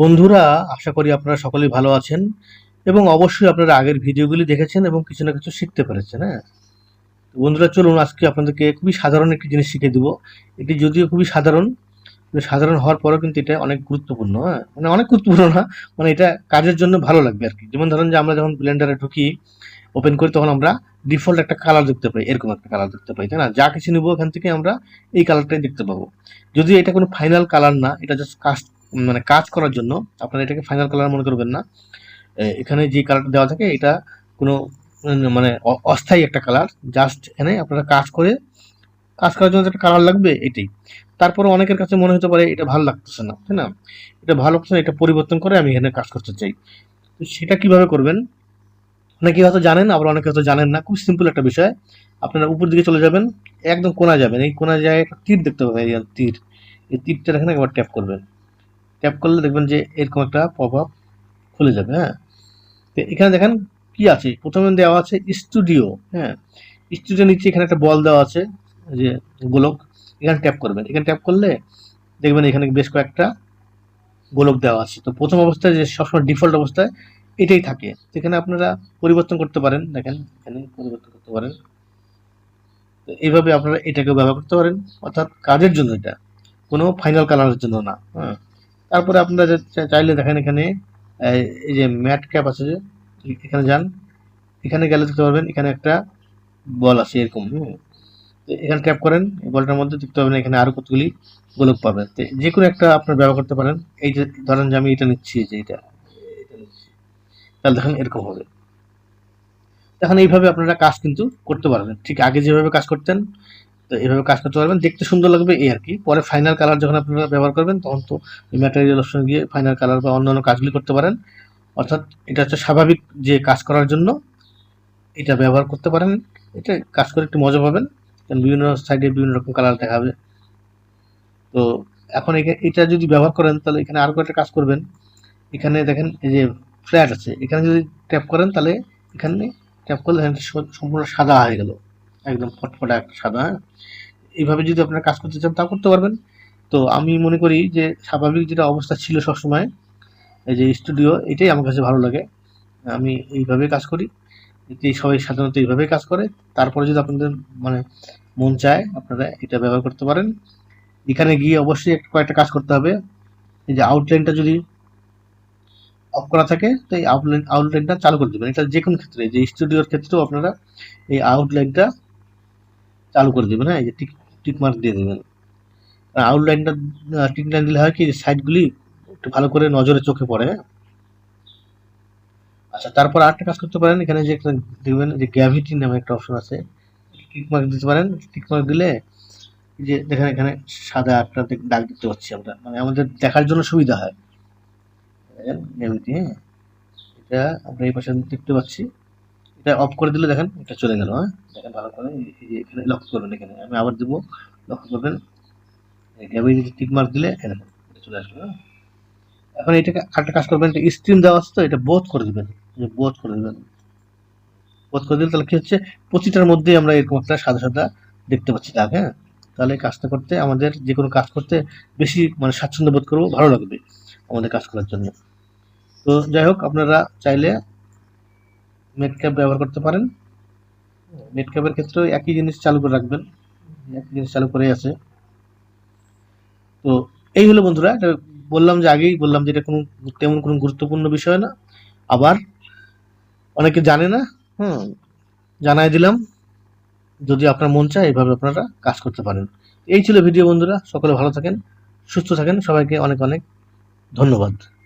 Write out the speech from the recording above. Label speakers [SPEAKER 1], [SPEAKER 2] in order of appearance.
[SPEAKER 1] বন্ধুরা, আশা করি আপনারা সকলেই ভালো আছেন এবং অবশ্যই আপনারা আগের ভিডিওগুলি দেখেছেন এবং কিছু না কিছু শিখতে পেরেছেন হ্যাঁ? বন্ধুরা, চলুন আজকে আপনাদেরকে খুবই সাধারণ একটি জিনিস শিখে দিব। এটি যদিও খুবই সাধারণ সাধারণ হওয়ার পরেও কিন্তু এটা অনেক গুরুত্বপূর্ণ হ্যাঁ? মানে অনেক গুরুত্বপূর্ণ না মানে এটা কাজের জন্য ভালো লাগবে আর কি। যেমন ধরেন যে আমরা যখন ব্লেন্ডারে ঢুকি ওপেন করি, তখন আমরা ডিফল্ট একটা কালার দেখতে পাই, এরকম একটা কালার দেখতে পাই, তাই না? যা কিছু নেব এখান থেকে আমরা এই কালারটাই দেখতে পাবো। যদি এটা কোনো ফাইনাল কালার না, এটা জাস্ট কাজ মানে কাজ করার জন্য আপনারা এটাকে ফাইনাল কালার মনে করবেন না। এখানে যে কালারটা দেওয়া থাকে, এটা কোনো মানে অস্থায়ী একটা কালার জাস্ট এখানে আপনারা কাজ করে, কাজ করার জন্য একটা কালার লাগবে, এটাই। তারপরে অনেকের কাছে মনে হতে পারে, এটা ভালো লাগতেছে না, তাই না? এটা ভালো লাগছে এটা পরিবর্তন করে আমি এখানে কাজ করতে চাই। তো সেটা কীভাবে করবেন? অনেকে হয়তো জানেন, আবার অনেকে হয়তো জানেন না, খুব সিম্পল একটা বিষয়। আপনারা উপর দিকে চলে যাবেন, একদম কোনায় যাবেন। এই কোনায় যায় একটা তীর দেখতে পাবেন তীর। এই তীরটা এখানে একবার ট্যাপ করবেন। ট্যাপ করলে দেখবেন যে এরকম একটা আপ খুলে যাবে হ্যাঁ? তো এখানে দেখেন কি আছে? প্রথমে দেওয়া আছে স্টুডিও হ্যাঁ? স্টুডিও নিচে এখানে একটা বল দেওয়া আছে, যে গোলক, এখানে ট্যাপ করবেন। এখানে ট্যাপ করলে দেখবেন এখানে বেশ কয়েকটা গোলক দেওয়া আছে। তো প্রথম অবস্থায় যে সবসময় ডিফল্ট অবস্থায় এটাই থাকে। সেখানে আপনারা পরিবর্তন করতে পারেন, দেখেন, এখানে পরিবর্তন করতে পারেন। তো এইভাবে আপনারা এটাকে ব্যবহার করতে পারেন, অর্থাৎ কাজের জন্য এটা, কোনো ফাইনাল কালারের জন্য না হ্যাঁ? তারপরে আপনারা চাইলে দেখেন এখানে, এই যে ম্যাট ক্যাপ আছে যে, এখানে যান, এখানে গেলে দেখতে পারবেন এখানে একটা বল আছে এরকম এখানে ট্যাপ করেন বলটার মধ্যে দেখতে পাবেন এখানে আরও কতগুলি গোলক পাবেন যে কোনো একটা আপনার ব্যবহার করতে পারেন। এই যে ধরেন যে আমি এটা নিচ্ছি যে এটা এটা তাহলে দেখেন এরকম হবে। এখন এইভাবে আপনারা কাজ কিন্তু করতে পারবেন। ঠিক আগে যেভাবে কাজ করতেন তো এভাবে কাজ করতে পারবেন। দেখতে সুন্দর লাগবে এই আর কি পরে ফাইনাল কালার যখন আপনারা ব্যবহার করবেন, তখন তো ম্যাটেরিয়াল অপশন গিয়ে ফাইনাল কালার বা অন্যান্য কাজগুলি করতে পারেন। অর্থাৎ এটা হচ্ছে স্বাভাবিক যে কাজ করার জন্য এটা ব্যবহার করতে পারেন। এটা কাজ করে একটু মজা পাবেন। কারণ বিভিন্ন সাইডে বিভিন্ন রকম কালার দেখাবে তো এখন এখা- এটা যদি ব্যবহার করেন, তাহলে এখানে আরও কয়েকটা কাজ করবেন। এখানে দেখেন, এই যে ফ্ল্যাট আছে। এখানে যদি ট্যাপ করেন, তাহলে এখানে ট্যাপ করলে সম্পূর্ণ সাদা হয়ে গেল। একদম ফটফটা সাদা হ্যাঁ? এইভাবে যদি আপনারা কাজ করতে চান তা করতে পারবেন। তো আমি মনে করি যে স্বাভাবিক যেটা অবস্থা ছিল সবসময়, এই যে স্টুডিও এটাই আমার কাছে ভালো লাগে। আমি এইভাবে কাজ করি। এতে সবাই সাধারণত এইভাবেই কাজ করে। তারপরে যদি আপনাদের মানে মন চায়, আপনারা এটা ব্যবহার করতে পারেন। এখানে গিয়ে অবশ্যই একটা কয়েকটা কাজ করতে হবে। এই যে আউটলাইনটা যদি অফ করা থাকে, তো এই আউটলাইন আউটলাইনটা চালু করে দেবেন। এটা যে কোনো ক্ষেত্রে, যে স্টুডিওর ক্ষেত্রেও আপনারা এই আউটলাইনটা চালু করে দেবেন হ্যাঁ এই যে টিক টিক মার্ক দিয়ে দেবেন। আউটলাইনটা টিক লাইন দিলে হয় কি সাইডগুলি একটু ভালো করে নজরে চোখে পড়ে হ্যাঁ। আচ্ছা তারপর আরেকটা কাজ করতে পারেন, এখানে যে দেখবেন যে গ্র্যাভিটি নামে একটা অপশন আছে, টিক মার্ক দিতে পারেন, টিক মার্ক দিলে যে দেখেন এখানে সাদা একটা দাগ দেখতে পাচ্ছি আমরা মানে আমাদের দেখার জন্য সুবিধা হয়। গ্র্যাভিটি হ্যাঁ। এটা আমরা এই পাশে দেখতে পাচ্ছি। এটা অফ করে দিলে দেখেন, এটা চলে গেল হ্যাঁ? দেখেন ভালো করে এখানে লক্ষ্য করবেন এখানে। আমি আবার দিব লক্ষ্য করবেন। গ্র্যাভিটি টিক মার্ক দিলে এখানে চলে আসবে হ্যাঁ? এখন এটাকে আরেকটা কাজ করবেন, এটা স্ক্রিন দেওয়া আছে তো, এটা বোধ করে দিবেন বোধ করে দিবেন। বোধ করে দিলে তাহলে কি হচ্ছে প্রতিটার মধ্যেই আমরা এরকম একটা সাদা সাদা দেখতে পাচ্ছি দাগ হ্যাঁ? তাহলে কাজটা করতে আমাদের যে কোনো কাজ করতে বেশি মানে স্বাচ্ছন্দ্য বোধ করব, ভালো লাগবে আমাদের কাজ করার জন্য। তো যাই হোক, আপনারা চাইলে নেট ক্যাপ ব্যবহার করতে পারেন। নেট ক্যাপের ক্ষেত্রেও একই জিনিস চালু করে রাখবেন। একই জিনিস চালু করে আছে। তো এই হলো বন্ধুরা, এটা বললাম যে আগেই বললাম যে এটা কোনো তেমন কোনো গুরুত্বপূর্ণ বিষয় না। আবার অনেকে জানে না। হুম, জানাই দিলাম। যদি আপনার মন চায় এইভাবে আপনারা কাজ করতে পারেন। এই ছিল ভিডিও বন্ধুরা। সকলে ভালো থাকেন, সুস্থ থাকেন। সবাইকে অনেক অনেক ধন্যবাদ।